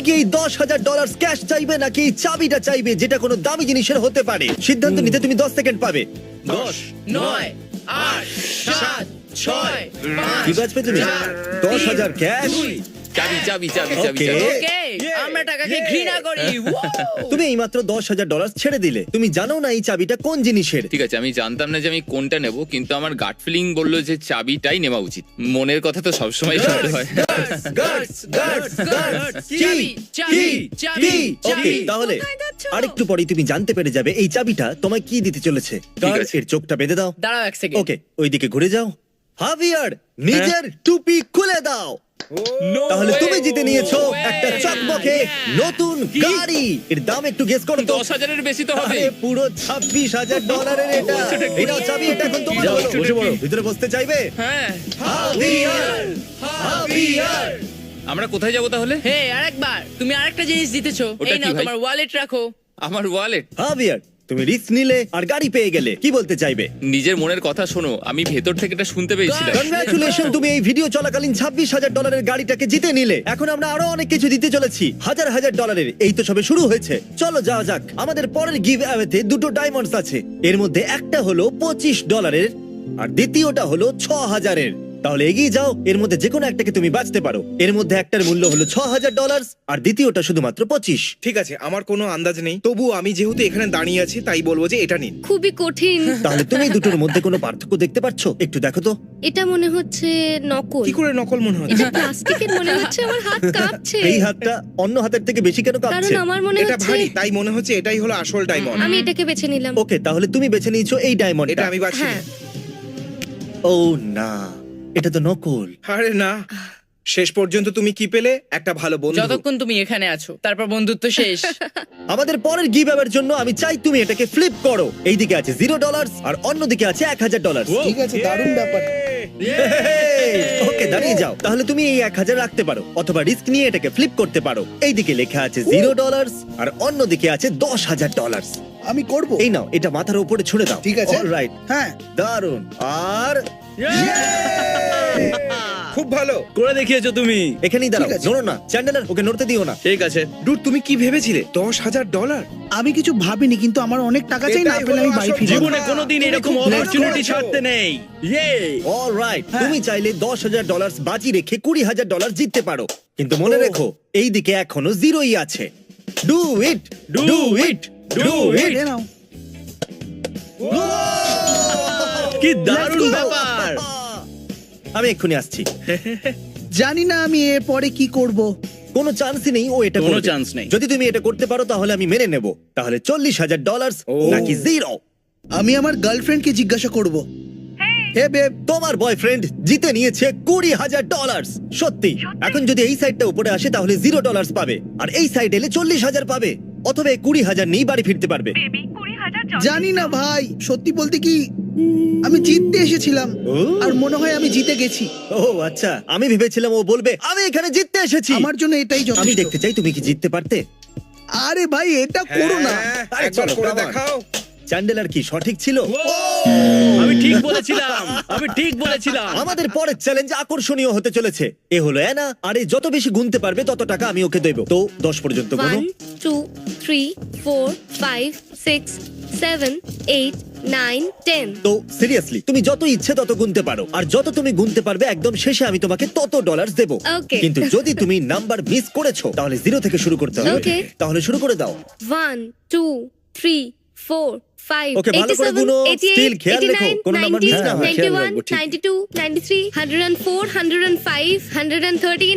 তুমি কি এই দশ হাজার ডলার ক্যাশ চাইবে নাকি এই চাবিটা চাইবে যেটা কোনো দামি জিনিসের হতে পারে? সিদ্ধান্ত নিতে তুমি দশ সেকেন্ড পাবে। দশ নয় আট সাত ছয় কি বাজবে তুমি? দশ হাজার ক্যাশ চাবি চাবি চাবি চাবি Okay. চাবি। ওকে আমরা টাকাকে ঘৃণা করি। Wow! তুমি এই মাত্র দশ হাজার ডলার ছেড়ে দিলে। তুমি জানো না এই চাবিটা কোন জিনিসের। ঠিক আছে আমি জানতাম না যে আমি কোনটা নেব কিন্তু আমার গাট ফিলিং বলল যে চাবিটাই নেওয়া উচিত। মনের কথা তো সবসময় শুনতে হয়। চাবি, চাবি, চাবি, চাবি। তাহলে কোথায় যাচ্ছ? আরেকটু পরেই তুমি জানতে পেরে যাবে এই চাবিটা তোমায় কি দিতে চলেছে। আছে। এর চোখটা বেঁধে দাও। দাঁড়াও এক সেকেন্ড ওকে ওইদিকে ঘুরে যাও। হাভিয়ার নিজের টুপি খুলে দাও। তাহলে তুমি জিতে নিয়েছো একটা চকমকে নতুন গাড়ি। এর দাম একটু গেস করো তো। দশ হাজারের বেশি তো হবে। পুরো ছাব্বিশ হাজার ডলারের এটা। এটাও চাবি এটা এখন তোমার হলো। বসে পড়ো। ভিতরে বসতে চাইবে? হ্যাঁ। হাভিয়ার হাভিয়ার। আমরা কোথায় যাব তাহলে? হে আরেকবার। তুমি আরেকটা জিনিস জিতেছো। ওটা এই নাও তোমার ওয়ালেট রাখো। আমার ওয়ালেট হাভিয়ার তুমি রিস্ক নিলে আর গাড়ি পেয়ে গেলে। কি বলতে চাইবে? নিজের মনের কথা শোনো আমি ভেতর থেকে এটা শুনতে পেয়েছিলাম। কনগ্রাচুলেশন তুমি এই ভিডিও চলাকালীন ছাব্বিশ হাজার ডলারের গাড়িটাকে জিতে নিলে। এখন আমরা আরও অনেক কিছু দিতে চলেছি। হাজার হাজার ডলারের এই তো সবে শুরু হয়েছে। চলো যাওয়া যাক। আমাদের পরের গিভ অ্যাওয়েতে দুটো ডায়মন্ডস আছে। এর মধ্যে একটা হলো পঁচিশ ডলারের আর দ্বিতীয়টা হলো ছ হাজারের তাহলে এগিয়ে যাও। এর মধ্যে যে কোনো একটাকে তুমি বাঁচতে পারো। এর মধ্যে একটার মূল্য হলো ছ হাজার ডলার আর দ্বিতীয়টা শুধুমাত্র পঁচিশ। ঠিক আছে আমার কোনো আন্দাজ নেই। তবু আমি যেহেতু এখানে দাঁড়িয়ে আছি তাই বলব যে এটা নিন। খুবই কঠিন। তাহলে তুমি দুটোর মধ্যে কোনো পার্থক্য দেখতে পাচ্ছ একটু দেখো তো। এটা মনে হচ্ছে নকল। কি করে নকল মনে হচ্ছে? এটা প্লাস্টিকের মনে হচ্ছে আমার হাত কাঁপছে। এই হাতটা অন্য হাতের থেকে বেশি কেন কাঁপছে? কারণ আমার মনে এটা হচ্ছে ভারী তাই মনে হচ্ছে এটাই হলো আসল ডায়মন্ড আমি এটাকে বেছে নিলাম। ওকে তাহলে তুমি বেছে নিয়েছো এই ডায়মন্ড এটা আমি বাছি হ্যাঁ। ও না। এটা তো নকল। আরে না। শেষ পর্যন্ত তুমি কি পেলে? একটা ভালো বন্ধু। যতক্ষণ তুমি এখানে আছো তারপর বন্ধুত্ব শেষ। আমাদের পরের গিভ জন্য আমি চাই তুমি এটাকে ফ্লিপ করো। এইদিকে আছে জিরো ডলার আর অন্যদিকে আছে এক হাজার ডলার ঠিক আছে দারুণ ব্যাপার। ওকে দাঁড়িয়ে যাও। তাহলে তুমি এই এক হাজার রাখতে পারো অথবা রিস্ক নিয়ে এটাকে ফ্লিপ করতে পারো। এইদিকে লেখা আছে জিরো ডলার আর অন্যদিকে আছে দশ হাজার ডলার আমি করব। এই নাও এটা মাথার উপরে ছুঁড়ে দাও। ঠিক আছে। রাইট হ্যাঁ। দারুণ আর খুব ভালো। করে দেখিয়েছো তুমি। এখানেই দাঁড়াও ঠিক আছে। নড়ো না চ্যান্ডেলার ওকে নড়তে দিও না। ঠিক আছে। ডুড তুমি কি ভেবেছিলে? দশ হাজার ডলার? আমি কিছু ভাবিনি কিন্তু আমার অনেক টাকা চাই না এটাই পেলে আমি হলো বাড়ি আসল ফিরে জীবনে। কোনোদিন তুমি এরকম অপরচুনিটি করেছ। ছাড়তে নেই। ইয়ে অলরাইট হ্যাঁ। তুমি চাইলে দশ হাজার ডলার বাজি রেখে কুড়ি হাজার ডলার জিততে পারো। কিন্তু মনে রেখো এই দিকে এখনও জিরোই আছে। Do it do it do it now. কি দারুণ ব্যাপার! আমি এক্ষুনি আসছি। জানি না আমি এরপরে কি করব। কোনো চান্সই নেই ও এটা কোনো করবে। chance নেই। যদি তুমি এটা করতে পারো তাহলে আমি মেনে নেব। তাহলে চল্লিশ হাজার ডলার নাকি জিরো আমি আমার গার্লফ্রেন্ডকে জিজ্ঞাসা করব। হে বেব তোমার বয়ফ্রেন্ড জিতে নিয়েছে কুড়ি হাজার ডলার সত্যি। এখন যদি এই সাইডটা উপরে আসে তাহলে জিরো ডলার পাবে। আর এই সাইড এলে চল্লিশ হাজার পাবে। অথবা এই কুড়ি হাজার নিয়ে বাড়ি ফিরতে পারবে। জানি না ভাই। সত্যি বলতে কি আমি জিততে এসেছিলাম ও। আর মনে হয় আমি জিতে গেছি। ও আচ্ছা। আমি ভেবেছিলাম ও বলবে আমি এখানে জিততে এসেছি। আমার জন্য এটাই আমি যথেষ্ট দেখতে চাই তুমি কি জিততে পারতে। আরে ভাই এটা করো না। হ্যাঁ, আরে একবার চলো, করে come on. দেখাও। চ্যান্ডেলার কি সঠিক ছিল? আমি ঠিক বলেছিলাম আমি ঠিক বলেছিলাম। আমাদের পরের চ্যালেঞ্জ আকর্ষণীয় হতে চলেছে। এ হলো অ্যানা আর এ যত বেশি গুনতে পারবে তত টাকা আমি ওকে দেবো। তো দশ পর্যন্ত গুনো। One two three four five six seven eight nine ten তো সিরিয়াসলি তুমি যত ইচ্ছে তত গুনতে পারো আর যত তুমি গুনতে পারবে একদম শেষে আমি তোমাকে তত ডলার দেবো Okay. কিন্তু যদি তুমি নাম্বার মিস করেছ তাহলে জিরো থেকে শুরু করতে হবে Okay. তাহলে শুরু করে দাও one two three four five Okay, ভালো করে গুনো, still খেয়াল রেখো, কোনো number miss না হয়। খেয়াল রাখব, ঠিক। Three hundred and four hundred and five hundred and thirteen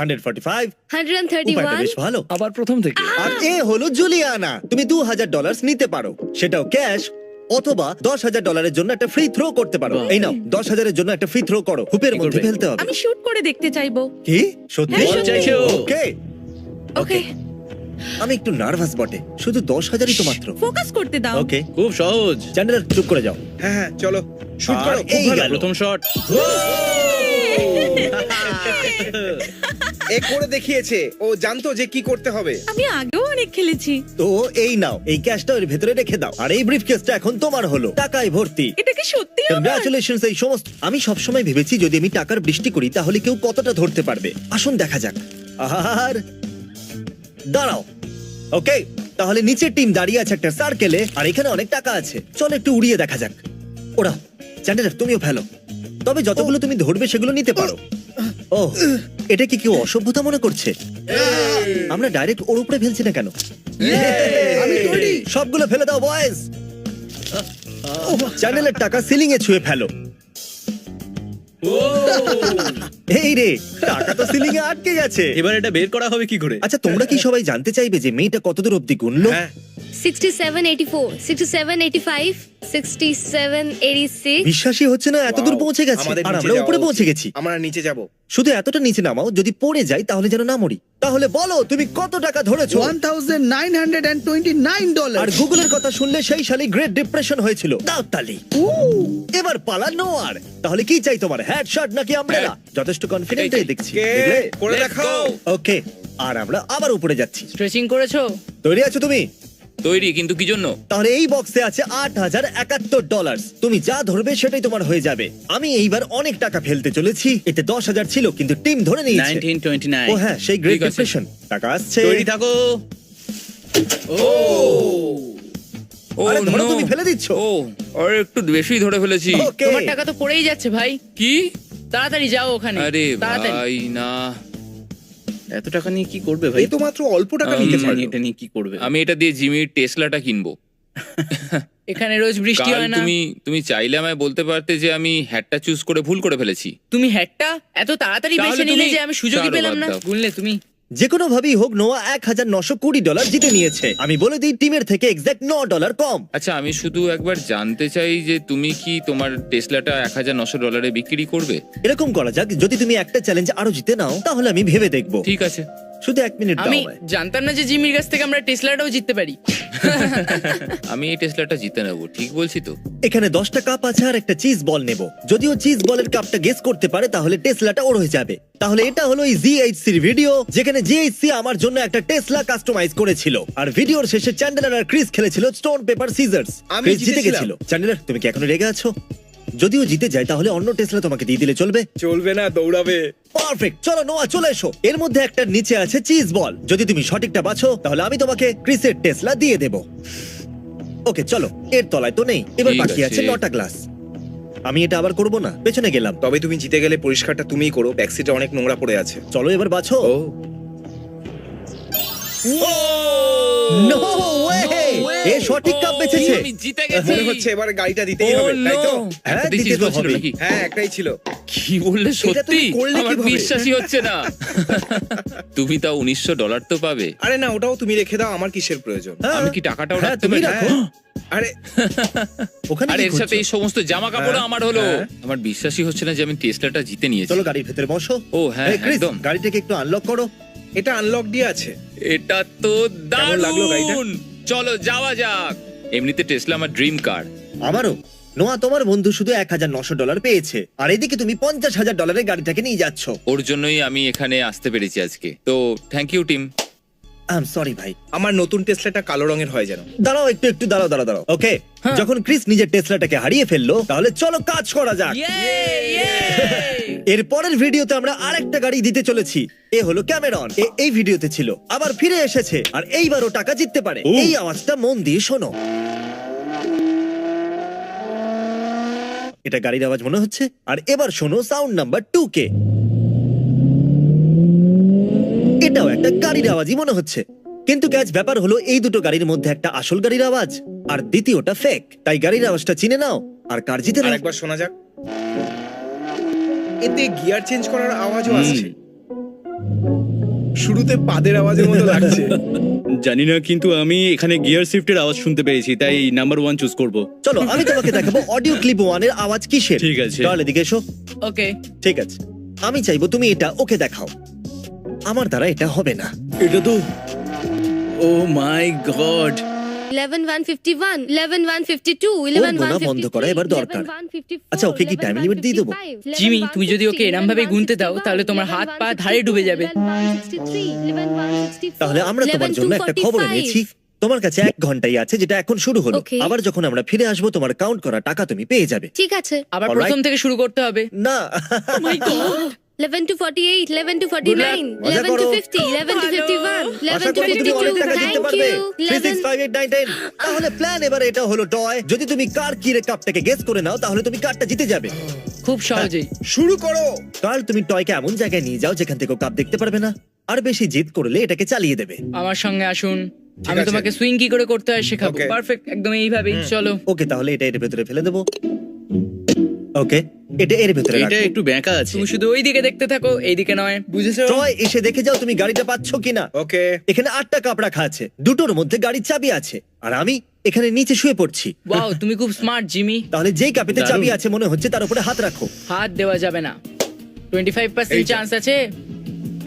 hundred and fourteen one twenty eight one twenty nine hundred 144 145 hundred and thirty উপায়টা ওয়ান বেশ ভালো। আবার প্রথম থেকে। আর এ হলো জুলিয়ানা। তুমি দু হাজার ডলার নিতে পারো। সেটাও ক্যাশ অথবা দশ হাজার ডলারের জন্য একটা ফ্রি থ্রো করতে পারো। এই নাও দশ হাজারের জন্য একটা ফ্রি থ্রো করো। হুপের মধ্যে করবে? ফেলতে হবে। আমি শুট করে দেখতে চাইব। কি? সত্যি? হ্যাঁ, সত্যি। চাইছো? ওকে ওকে আমি একটু নার্ভাস বটে। শুধু দশ হাজারই তো মাত্র ফোকাস করতে দাও ওকে খুব সহজ চ্যান্ডেলার চুপ করে যাও হ্যাঁ হ্যাঁ চলো শুট আর করো খুব এই ভালো গেল। প্রথম শট এ করে দেখিয়েছে। ও জানতো যে কি করতে হবে। আমি আগেও অনেক খেলেছি। তো এই নাও এই ক্যাশটা এর ভেতরে রেখে দাও। আর এই ব্রিফ কেসটা এখন তোমার হলো টাকায় ভর্তি। এটা কি সত্যি আমার? কংগ্রাচুলেশনস এই সমস্ত আমি সবসময় ভেবেছি যদি আমি টাকার বৃষ্টি করি তাহলে কেউ কতটা ধরতে পারবে। আসুন দেখা যাক। আর দাঁড়াও। ওকে তাহলে নিচের টিম দাঁড়িয়ে আছে একটা সার্কেলে আর এখানে অনেক টাকা আছে। চলো একটু উড়িয়ে দেখা যাক। ওরা চ্যান্ডেলার তুমিও ফেলো। তবে যতগুলো তুমি ধরবে সেগুলো নিতে পারো। ও। এটা কি কেউ অসভ্যতা মনে করছে? আমরা ডাইরেক্ট ওর উপরে ফেলছি না কেন? আমি তৈরি। সবগুলো ফেলে দাও বয়েজ চ্যানেলের টাকা সিলিং এ ছুঁয়ে ফেলো। এই রে টাকা তো সিলিং এ আটকে গেছে। এবার এটা বের করা হবে কি করে? আচ্ছা তোমরা কি সবাই জানতে চাইবে যে মেয়েটা কতদূর অব্দি গুনলো? হ্যাঁ। 67, 84, 67, 85, 67, 86. বিশ্বাসই হচ্ছে না এত দূর Wow, পৌঁছে গেছে। আমাদের আর নিচে আমরা যাওয়া উপরে উচিত। পৌঁছে গেছি। আমরা নিচে যাব। শুধু এতটা নিচে নামাও যদি পড়ে যাই তাহলে যেন না মরি। তাহলে বলো তুমি কত টাকা ধরেছো? One thousand nine hundred and nine dollar আর গুগলের কথা শুনলে সেই সালে গ্রেট ডিপ্রেশন হয়েছিল। দাও তালি। এবার পালা নোয়ার। তাহলে কি চাই তোমার হ্যাট শার্ট নাকি আমব্রেলা যথেষ্ট কনফিডেন্ট চাই। দেখছি কে করে Let's দেখাও। Go! ওকে আর আমরা আবার উপরে যাচ্ছি। স্ট্রেচিং করেছ? তৈরি আছো তুমি? তৈরি কিন্তু কি জন্য? তাহলে এই বক্সে আছে আট হাজার একাত্তর ডলার তুমি যা ধরবে সেটাই তোমার হয়ে যাবে। আমি এইবার অনেক টাকা ফেলতে চলেছি এতে দশ হাজার ছিল কিন্তু টিম ধরে নিয়েছে। 1929 ও হ্যাঁ সেই গ্রেট ঠিক আছে। ডিপ্রেশন টাকা আসছে। তৈরি থাকো। ও। আরে ধরো, no! তুমি ফেলে দিচ্ছ। ও আর একটু বেশি ধরে ফেলেছি। তোমার টাকা তো পড়েই যাচ্ছে ভাই। কি? তাড়াতাড়ি যাও ওখানে। আরে তাড়াতাড়ি। ভাই না। এত টাকা নিয়ে কি করবে ভাই? এই তো মাত্র অল্প টাকা নিতে জানি এটা নিয়ে কি করবে? আমি এটা দিয়ে জিমির টেসলাটা কিনবো। এখানে রোজ বৃষ্টি হয় না। তুমি তুমি চাইলে আমায় বলতে পারতে যে আমি হ্যাটটা চুজ করে ভুল করে ফেলেছি। তুমি হ্যাটটা এত তাড়াতাড়ি বেছে নিলে যে আমি সুযোগই পেলাম না। গুনলে তুমি যে কোনো ভাবেই হোক নোয়া এক হাজার নশো কুড়ি ডলার জিতে নিয়েছে। আমি বলে দিই টিমের থেকে এক্স্যাক্ট ন ডলার কম। আচ্ছা আমি শুধু একবার জানতে চাই যে তুমি কি তোমার টেসলাটা এক হাজার নশো ডলারে বিক্রি করবে? এরকম করা যাক যদি তুমি একটা চ্যালেঞ্জ আরও জিতে নাও তাহলে আমি ভেবে দেখব। ঠিক আছে। শুধু এক মিনিট দাও আমি আমায়। জানতাম না যে জিমির কাছ থেকে আমরা টেসলাটাও জিততে পারি। আমি এই টেসলাটা জিতে নেব ঠিক বলছি তো। এখানে দশটা কাপ আছে আর একটা চিজ বল নেব। যদিও চিজ বলের কাপটা গেস করতে পারে তাহলে টেসলাটা ওর হয়ে যাবে। তাহলে এটা হলো এই জিএইচসির ভিডিও যেখানে জিএইচসি আমার জন্য একটা টেসলা কাস্টমাইজ করেছিল। আর ভিডিওর শেষে চ্যান্ডেলার আর ক্রিস খেলেছিল স্টোন পেপার সিজার্স আমি ক্রিস জিতে জিতেছিলাম। গেছিল। চ্যান্ডেলার তুমি কি এখনও রেগে আছো? যদিও জিতে যায় তাহলে অন্য টেসলা তোমাকে দিয়ে দিলে চলবে। চলবে না দৌড়াবে। পারফেক্ট চলো নোয়া চলে এসো। এর মধ্যে একটা নিচে আছে চিজ বল যদি তুমি সঠিকটা বাছো তাহলে আমি তোমাকে ক্রিসের টেসলা দিয়ে দেব। ওকে চলো এর তলায় তো নেই। এবার ঠিক বাকি আছে আছে। নটা গ্লাস আমি এটা আবার করব না পেছনে গেলাম। তবে তুমি জিতে গেলে পরিষ্কারটা তুমিই করো ব্যাকসিটে অনেক নোংরা পড়ে আছে। চলো এবার বাছো। ও। নো ওয়ে এ সঠিক কাপ বেঁচেছে আমি জিতে গেছি। মনে হচ্ছে এবার গাড়িটা দিতেই হবে তাই তো? হ্যাঁ, দিতে তো ছিল হবেই। নাকি? হ্যাঁ একটাই ছিল। কি বললে এটা তুমি সত্যি? করলে আমার কীভাবে? বিশ্বাসই হচ্ছে না। তুমি তাও উনিশশো ডলার তো পাবে। আরে না ওটাও তুমি রেখে দাও আমার কিসের প্রয়োজন? হ্যাঁ, আমি কি টাকাটাও হ্যাঁ, রাখতে তুমি পারি? রাখো। আরে ওখানে আর কি এর সাথে এই? সমস্ত জামা কাপড় হ্যাঁ, আমার হলো। হ্যাঁ। আমার বিশ্বাসই হচ্ছে না যে আমি টেসলাটা জিতে নিয়েছি। চলো গাড়ির ভেতরে বসো। ও, হ্যাঁ, এই, ক্রিস, একদম। গাড়িটাকে একটু আনলক করো। এটা আনলক দিয়ে আছে। এটা তো লাগল গাড়িটা? দারুণ চলো যাওয়া যাক। এমনিতে টেসলা আমার ড্রিম কার আমারও। নোয়া তোমার বন্ধু শুধু এক হাজার নশো ডলার পেয়েছে। আর এদিকে তুমি পঞ্চাশ হাজার ডলারের গাড়িটাকে নিয়ে যাচ্ছ। ওর জন্যই আমি এখানে আসতে পেরেছি আজকে। তো thank you team I sorry ভাই আমার নতুন টেসলাটা কালো রঙের হয় যেন। দাঁড়াও একটু একটু দাঁড়াও দাঁড়াও দাঁড়াও ওকে যখন ক্রিস নিজের টেসলাটাকে হারিয়ে ফেলল তাহলে চলো কাজ করা যাক। এর পরের ভিডিওতে আমরা আরেকটা গাড়ি দিতে চলেছি। এ হলো ক্যামেরন। এ এই ভিডিওতে ছিল। আবার ফিরে এসেছে। আর এইবারও টাকা জিততে পারে। এই আওয়াজটা মন দিয়ে শোনো। এটা গাড়ির আওয়াজ মনে হচ্ছে। আর এবার শোনো সাউন্ড নাম্বার টু কে। এটাও একটা গাড়ির আওয়াজই মনে হচ্ছে। কিন্তু ক্যাচ ব্যাপার হলো এই দুটো গাড়ির মধ্যে একটা আসল গাড়ির আওয়াজ আর দ্বিতীয়টা ফেক তাই গাড়ির আওয়াজটা চিনে নাও আর কার জিতে নাও। আরেকবার শোনা যাক। এতে গিয়ার চেঞ্জ করার আওয়াজও আসছে। শুরুতে পাদের আওয়াজের মতো লাগছে। জানি না কিন্তু আমি এখানে গিয়ার শিফটের আওয়াজ শুনতে পেয়েছি তাই নাম্বার ওয়ান চুজ করব। চলো আমি তোমাকে দেখাবো অডিও ক্লিপ ওয়ানের আওয়াজ কিসের? ঠিক আছে। তাহলে এদিকে এসো। ওকে ঠিক আছে। আমি চাইব তুমি এটা ওকে দেখাও। আমার দ্বারা এটা হবে না এটা তো ও my god eleven one fifty one eleven one fifty two eleven gonna one বন্ধ করা এবার দরকার। আচ্ছা, ওকে কি limit দিয়ে দেবো? জিমি, তুমি যদি ওকে এরম ভাবে গুনতে দাও, তাহলে তোমার হাত পা ধারে ডুবে যাবে। তাহলে আমরা তোমার জন্য একটা খবর এনেছি তোমার কাছে এক ঘন্টাই আছে যেটা এখন শুরু হলো Okay. আবার যখন আমরা ফিরে আসব তোমার কাউন্ট করা টাকা তুমি পেয়ে যাবে ঠিক আছে আবার Alright. প্রথম থেকে শুরু করতে হবে না eleven two forty eight eleven two forty nine মজা ইলেভেন টু করো। Fifty eleven two fifty one eleven আশা টু করি ফিফটি তুমি অনেক টু টাকা জিততে থ্যাংক পারবে ইউ 3658910 তাহলে প্ল্যান এবারে এটা হলো টয় যদি তুমি কার কিরে কাপটাকে গেস করে নাও তাহলে তুমি কারটা জিতে যাবে। খুব সহজেই। শুরু করো। কাল তুমি টয়কে এমন জায়গায় নিয়ে যাও যেখান থেকে ও কাপ দেখতে পারবে না। আর বেশি জিত করলে এটাকে চালিয়ে দেবে। আমার সঙ্গে আসুন। আমি আছে। তোমাকে সুইং কি করে করতে হয় শেখাবো। Okay. পারফেক্ট একদম এইভাবেই। চলো। ওকে তাহলে এটা এর ভেতরে ফেলে দেবো। ওকে এটা এর ভেতরে এটা রাখো। একটু ব্যাঁকা আছে। তুমি শুধু ওই দিকে দেখতে থাকো এইদিকে নয়। বুঝেছ? টয় এসে দেখে যাও তুমি গাড়িটা পাচ্ছ কিনা। ওকে। এখানে আটটা কাপ রাখা আছে। দুটোর মধ্যে গাড়ির চাবি আছে। আর আমি এখানে নিচে শুয়ে পড়ছি। ওয়াও তুমি খুব স্মার্ট জিমি। তাহলে যেই কাপেতে দারুণ। চাবি আছে মনে হচ্ছে তার উপরে হাত রাখো। হাত দেওয়া যাবে না। টোয়েন্টি ফাইভ পার্সেন্ট এইটা। চান্স আছে।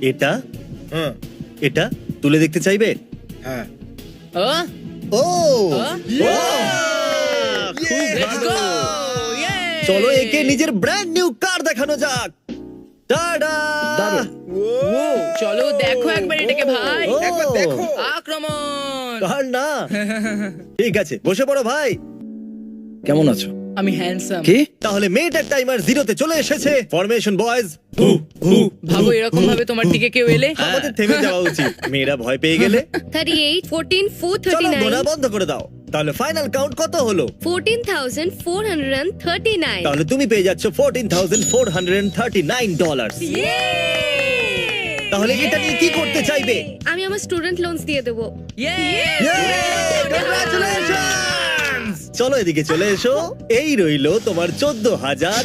এটা? হ্যাঁ এটা? তুলে দেখতে চাইবে? হ্যাঁ। ও? ও! লেটস গো চলো একে নিজের ব্র্যান্ড নিউ কার দেখানো যাক। চলো দেখো একবার এটাকে ভাই। ও, একবার দেখো। আক্রমণ! কার না। ঠিক আছে বসে পড়ো ভাই। কেমন আছো? আমি হ্যান্ডসাম কি? তাহলে মেয়েটার টাইমার জিরোতে চলে এসেছে। ফরমেশন বয়েজ ভাবো এরকম ভাবে তোমার দিকে কেউ এলে? আমাদের থেমে যাওয়া উচিত। মেয়েরা ভয় পেয়ে গেলে। Thirty eight fourteen four thirty চলো নাইন গোনা বন্ধ করে দাও। তাহলে ফাইনাল কাউন্ট কত হলো? Fourteen thousand four hundred thirty nine তাহলে তুমি পেয়ে যাচ্ছ fourteen thousand four hundred thirty nine dollar তাহলে এটা নিয়ে কি করতে চাইবে? আমি আমার স্টুডেন্ট লোনস দিয়ে দেবো! চলো এদিকে চলে এসো। এই রইল তোমার চোদ্দ হাজার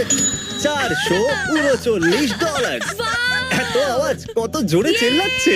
চারশো উনচল্লিশ ডলার এত আওয়াজ কত জোরে চেল্লাচ্ছে।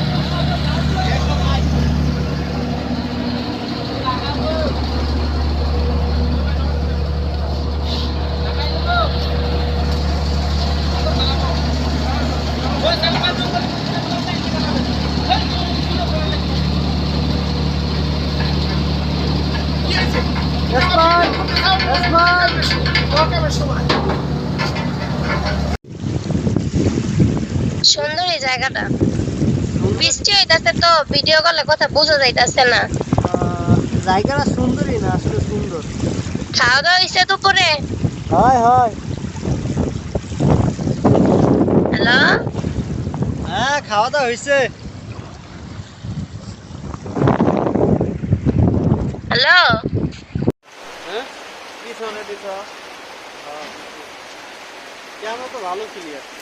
জায়গাটা। বৃষ্টি হইতাছে তো ভিডিও কলে কথা বোঝা যাইতাছে না। জায়গাটা সুন্দরই না আসলে সুন্দর। খাওয়া দাওয়া হয়েছে দুপুরে? হয় হয়। হ্যালো? হ্যাঁ খাওয়া দাওয়া হয়েছে হ্যালো? হ্যাঁ? পিছনে পিছন। কেমন তো ভালো ক্লিয়ার